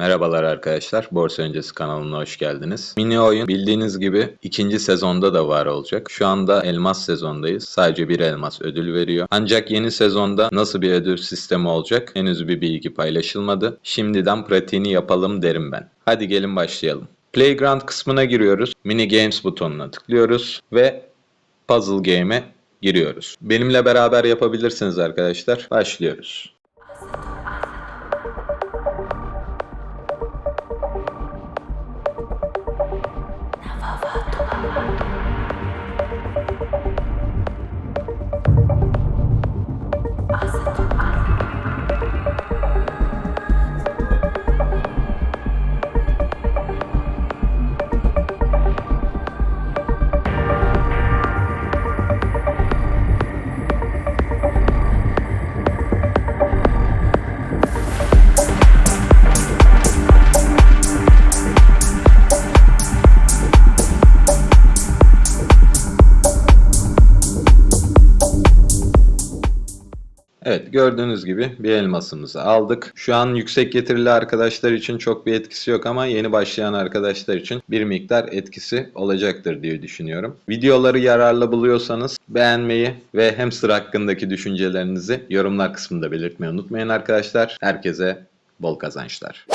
Merhabalar arkadaşlar, Borsa Öncesi kanalına hoş geldiniz. Mini oyun bildiğiniz gibi ikinci sezonda da var olacak. Şu anda elmas sezondayız. Sadece bir elmas ödül veriyor. Ancak yeni sezonda nasıl bir ödül sistemi olacak henüz bir bilgi paylaşılmadı. Şimdiden pratiğini yapalım derim ben. Hadi gelin başlayalım. Playground kısmına giriyoruz. Mini Games butonuna tıklıyoruz ve Puzzle Game'e giriyoruz. Benimle beraber yapabilirsiniz arkadaşlar. Başlıyoruz. Evet gördüğünüz gibi bir elmasımızı aldık. Şu an yüksek getirili arkadaşlar için çok bir etkisi yok ama yeni başlayan arkadaşlar için bir miktar etkisi olacaktır diye düşünüyorum. Videoları yararlı buluyorsanız beğenmeyi ve hamster hakkındaki düşüncelerinizi yorumlar kısmında belirtmeyi unutmayın arkadaşlar. Herkese bol kazançlar.